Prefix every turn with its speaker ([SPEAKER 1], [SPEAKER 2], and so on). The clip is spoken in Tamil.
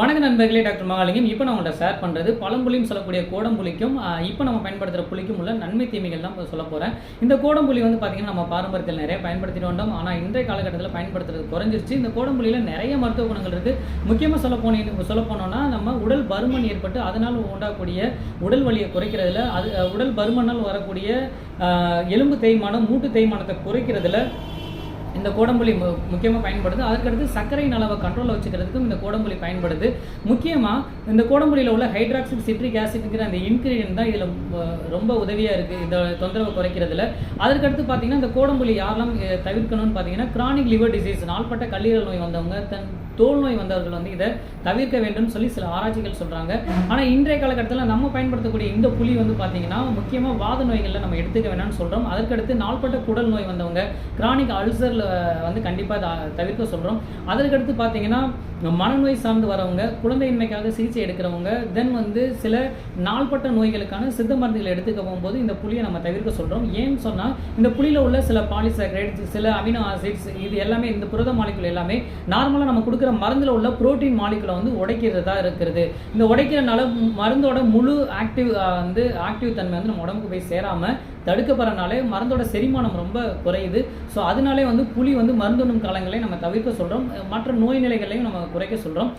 [SPEAKER 1] வணக்க நண்பர்களே டாக்டர் மகாலிங்கம். இப்போ நான் உங்கள்கிட்ட ஷேர் பண்ணுறது பழம்புலின்னு சொல்லக்கூடிய கோடம்புலிக்கும் இப்போ நம்ம பயன்படுத்துகிற புளிக்கும் உள்ள நன்மை தீமைகள் தான் சொல்ல போகிறேன் இந்த கோடம்புலி வந்து பார்த்திங்கன்னா நம்ம பாரம்பரியத்தில் நிறைய பயன்படுத்திட்டு வந்தோம். ஆனால் இன்றைய காலகட்டத்தில் பயன்படுத்துறது குறைஞ்சிருச்சு. இந்த கோடம்புலியில் நிறைய மருத்துவ குணங்கள் இருக்குது முக்கியமாக சொல்ல போனீங்க சொல்ல போனோம்னா நம்ம உடல் பருமன் ஏற்பட்டு அதனால் உண்டாகக்கூடிய உடல் வலியை குறைக்கிறதுல அது உடல் பருமனால் வரக்கூடிய எலும்பு தேய்மானம் மூட்டு தேய்மானத்தை குறைக்கிறதுல இந்த கோடம்புளி மு முக்கியமாக பயன்படுது. அதற்கடுத்து சர்க்கரையின் அளவை கண்ட்ரோலில் வச்சுக்கிறதுக்கும் இந்த கோடம்புளி பயன்படுது. முக்கியமாக இந்த கோடம்புளியில் உள்ள ஹைட்ராக்சிக் சிட்ரிக் ஆசிட்ங்கிற அந்த இன்க்ரீடியன் தான் இதில் ரொம்ப உதவியாக இருக்குது இந்த தொந்தரவை குறைக்கிறதுல. அதற்கடுத்து பார்த்தீங்கன்னா இந்த கோடம்புளி யாரெல்லாம் தவிர்க்கணும்னு பார்த்தீங்கன்னா கிரானிக் லிவர் டிசீஸ் நாள்பட்ட கல்லீரல் நோய் வந்தவங்க தன் தோல் நோய் வந்தவர்கள் வந்து இதை தவிர்க்க வேண்டும்னு சொல்லி சில ஆராய்ச்சிகள் சொல்கிறாங்க ஆனால் இன்றைய காலகட்டத்தில் நம்ம பயன்படுத்தக்கூடிய இந்த புளி வந்து பார்த்தீங்கன்னா முக்கியமாக வாத நோய்களில் நம்ம எடுத்துக்க வேணாம்னு சொல்கிறோம் அதற்கடுத்து நாள்பட்ட குடல் நோய் வந்தவங்க கிரானிக் அல்சரில் வந்து கண்டிப்பாக தவிர்க்க சொல்கிறோம் அதற்கடுத்து பார்த்தீங்கன்னா மனநோய் சார்ந்து வரவங்க குழந்தையின்மைக்காக சிகிச்சை எடுக்கிறவங்க தென் வந்து சில நாள்பட்ட நோய்களுக்கான சித்த மருந்துகளை எடுத்துக்க போகும்போது இந்த புளியை நம்ம தவிர்க்க சொல்கிறோம் ஏன்னு சொன்னால் இந்த புளியில் உள்ள சில பாலிசாக்ரைட்ஸ் சில அமினோ ஆசிட்ஸ் இது எல்லாமே இந்த புரத மாலிகுல் எல்லாமே நார்மலாக நம்ம கொடுக்குற மருந்தில் உள்ள புரோட்டீன் மாலிகுலை வந்து உடைக்கிறதா இருக்கிறது. இந்த உடைக்கிறனால மருந்தோட முழு ஆக்டிவ் வந்து ஆக்டிவ் தன்மை வந்து நம்ம உடம்புக்கு போய் சேராமல் தடுக்கப்படுறனாலே மருந்தோட செரிமானம் ரொம்ப குறையுது. ஸோ அதனாலே வந்து புளி வந்து மருந்துண்ணும் காலங்களை நம்ம தவிர்க்க சொல்கிறோம் மற்ற நோய் நிலைகளையும் நம்ம குறைக்க சொல்கிறோம்